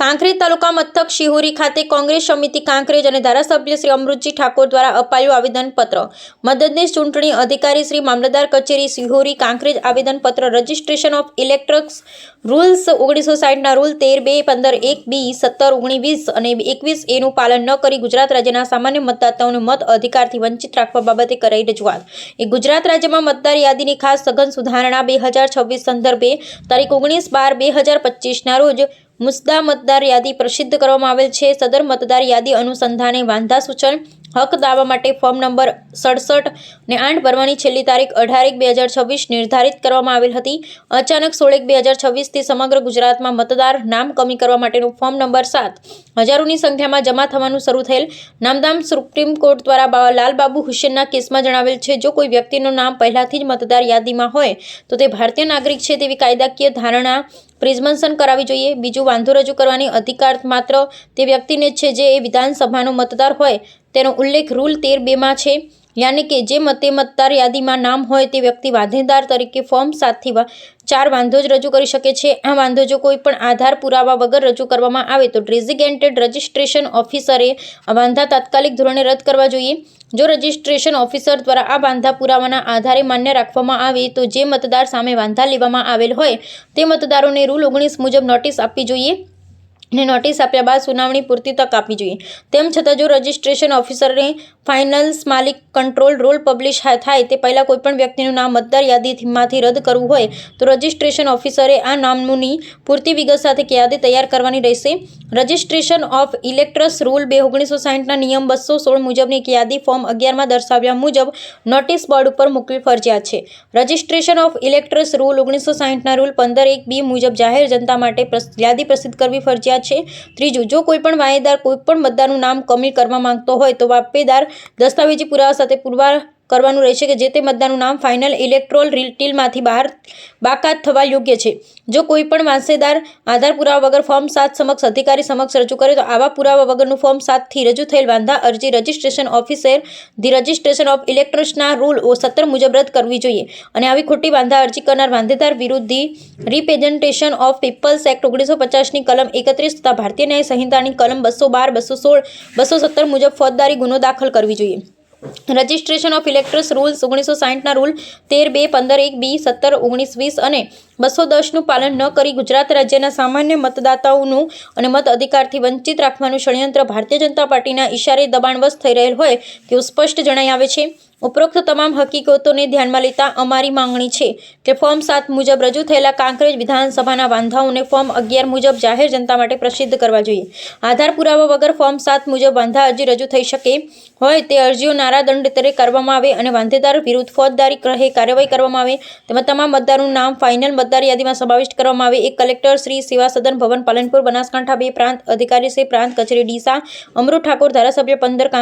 કાંકરેજ તાલુકા મથક શિહોરી ખાતે કોંગ્રેસ સમિતિ કાંકરેજ અને ધારાસભ્ય શ્રી અમૃતજી ઠાકોર દ્વારા અપાયું આવેદનપત્ર. મદદનીશ ચૂંટણી અધિકારી શ્રી મામલતદાર કચેરી શિહોરી કાંકરેજ આવેદનપત્ર રજિસ્ટ્રેશન ઓફ ઇલેક્ટ્રોક્સ રૂલ્સ ઓગણીસો સાઠના રૂલ તેર બે પંદર એક બી સત્તર ઓગણીસ અને એકવીસ એનું પાલન ન કરી ગુજરાત રાજ્યના સામાન્ય મતદાતાઓને મત અધિકારથી વંચિત રાખવા બાબતે કરાઈ રજૂઆત. એ ગુજરાત રાજ્યમાં મતદાર યાદીની ખાસ સઘન સુધારણા બે હજાર છવ્વીસ સંદર્ભે તારીખ ઓગણીસ બાર બે હજાર પચીસના રોજ મુસદા મતદાર યાદી પ્રસિદ્ધ કરવામાં આવેલ છે. સદર મતદાર યાદી અનુસંધાને વાંધા સૂચન, હક દાવા માટે ફોર્મ નંબર સડસઠ ને આઠ ભરવાની છેલ્લી તારીખ અઢાર એક બે હજાર છવ્વીસ નિર્ધારિત કરવામાં આવેલ હતી. અચાનક સોળ એક બે હજાર છવ્વીસથી સમગ્ર ગુજરાતમાં મતદાર નામ કમી કરવા માટેનું ફોર્મ નંબર સાત હજારોની સંખ્યામાં જમા થવાનું શરૂ થયેલ. નામદામ સુપ્રીમ કોર્ટ દ્વારા બાબા લાલબાબુ હુસેનના કેસમાં જણાવેલ છે, જો કોઈ વ્યક્તિનું નામ પહેલાથી જ મતદાર યાદીમાં હોય તો તે ભારતીય નાગરિક છે તેવી કાયદાકીય ધારણા પ્રિઝમન્શન કરાવી જોઈએ. બીજું, વાંધો રજૂ કરવાની અધિકાર માત્ર તે વ્યક્તિને જ છે જે એ વિધાનસભાનો મતદાર હોય. તેનો ઉલ્લેખ રૂલ તેર બેમાં છે. યાની કે જે મતે મતદાર યાદીમાં નામ હોય તે વ્યક્તિ વાંધેદાર તરીકે ફોર્મ સાતથી ચાર વાંધો જ રજૂ કરી શકે છે. આ વાંધો જો કોઈ પણ આધાર પુરાવા વગર રજૂ કરવામાં આવે તો ડ્રેઝિગેન્ટેડ રજિસ્ટ્રેશન ઓફિસરે વાંધા તાત્કાલિક ધોરણે રદ કરવા જોઈએ. જો રજિસ્ટ્રેશન ઓફિસર દ્વારા આ વાંધા પુરાવાના આધારે માન્ય રાખવામાં આવે તો જે મતદાર સામે વાંધા લેવામાં આવેલ હોય તે મતદારોને રૂલ ઓગણીસ મુજબ નોટિસ આપવી જોઈએ. ને નોટિસ આપ્યા બાદ સુનાવણી પૂરતી તક આપવી જોઈએ. તેમ છતાં જો રજિસ્ટ્રેશન ઓફિસરને ફાઇનલ્સ માલિક કંટ્રોલ રોલ પબ્લિશ થાય તે પહેલાં કોઈપણ વ્યક્તિનું નામ મતદાર યાદીમાંથી રદ કરવું હોય, તો રજિસ્ટ્રેશન ઓફિસરે આ નામની પૂરતી વિગત સાથે યાદી તૈયાર કરવાની રહેશે. રજિસ્ટ્રેશન ઓફ ઇલેક્ટ્રસ રૂલ બે ઓગણીસો સાહીઠના નિયમ બસો સોળ મુજબની એક યાદી ફોર્મ અગિયારમાં દર્શાવ્યા મુજબ નોટિસ બોર્ડ ઉપર મૂકવી ફરજિયાત છે. રજિસ્ટ્રેશન ઓફ ઇલેક્ટ્રસ રૂલ ઓગણીસો સાઠના રૂલ પંદર એક બી મુજબ જાહેર જનતા માટે યાદી પ્રસિદ્ધ કરવી ફરજિયાત છે. ત્રીજું, જો કોઈપણ વાયેદાર કોઈપણ મતદારનું નામ કમી કરવા માંગતો હોય તો વાપેદાર દસ્તાવેજી પુરાવા સાથે પુરવાર કરવાનું રહેશે કે જે તે મતદારનું નામ ફાઇનલ ઇલેક્ટ્રોલ રિટીલમાંથી બહાર બાકાત થવા યોગ્ય છે. જો કોઈ પણ વાંસેદાર આધાર પુરાવા વગર ફોર્મ સાત સમક્ષ અધિકારી સમક્ષ રજૂ કરે તો આવા પુરાવા વગરનું ફોર્મ સાતથી રજૂ થયેલ વાંધા અરજી registration officer the registration of ઇલેક્ટ્રોન્સના rule ઓ સત્તર મુજબ રદ કરવી જોઈએ. અને આવી ખોટી વાંધા અરજી કરનાર વાંધેદાર વિરુદ્ધ the representation of people's act ઓગણીસો પચાસની કલમ એકત્રીસ તથા ભારતીય ન્યાય સંહિતાની કલમ બસો બાર, બસો સોળ, બસો સત્તર મુજબ ફોજદારી ગુનો દાખલ કરવી જોઈએ. રજિસ્ટ્રેશન ઓફ ઇલેક્ટ્રસ રૂલ્સ ઓગણીસો સાહીઠના રૂલ તેર બે, પંદર એક, બી, સત્તર, ઓગણીસ, વીસ અને બસો દસનું પાલન ન કરી ગુજરાત રાજ્યના સામાન્ય મતદાતાઓનું અને મત અધિકારથી વંચિત રાખવાનું ષડયંત્ર ભારતીય જનતા પાર્ટીના ઇશારે દબાણવશ થઈ રહેલ હોય તેવું સ્પષ્ટ જણાઈ આવે છે. ઉપરોક્ત તમામ હકીકતોને ધ્યાનમાં લેતા અમારી માંગણી છે કે ફોર્મ સાત મુજબ રજૂ થયેલા કાંકરેજ વિધાનસભાના વાંધાઓને ફોર્મ અગિયાર મુજબ જાહેર જનતા માટે પ્રસિદ્ધ કરવા જોઈએ. આધાર પુરાવા વગર ફોર્મ સાત મુજબ વાંધા અરજી રજૂ થઈ શકે હોય તે અરજીઓ નારાદંડ તરે કરવામાં આવે અને વાંધેદાર વિરુદ્ધ ફોજદારી ગ્રહે કાર્યવાહી કરવામાં આવે તેમાં તમામ મતદારોનું નામ, ફાઇનલ મતદાર યાદીમાં સમાવિષ્ટ કરવામાં આવે. એક કલેક્ટર શ્રી સેવા સદન ભવન પાલનપુર બનાસકાંઠા બે પ્રાંત અધિકારી શ્રી પ્રાંત કચેરી ડીસા અમૃત ઠાકોર ધારાસભ્ય પંદર કાંક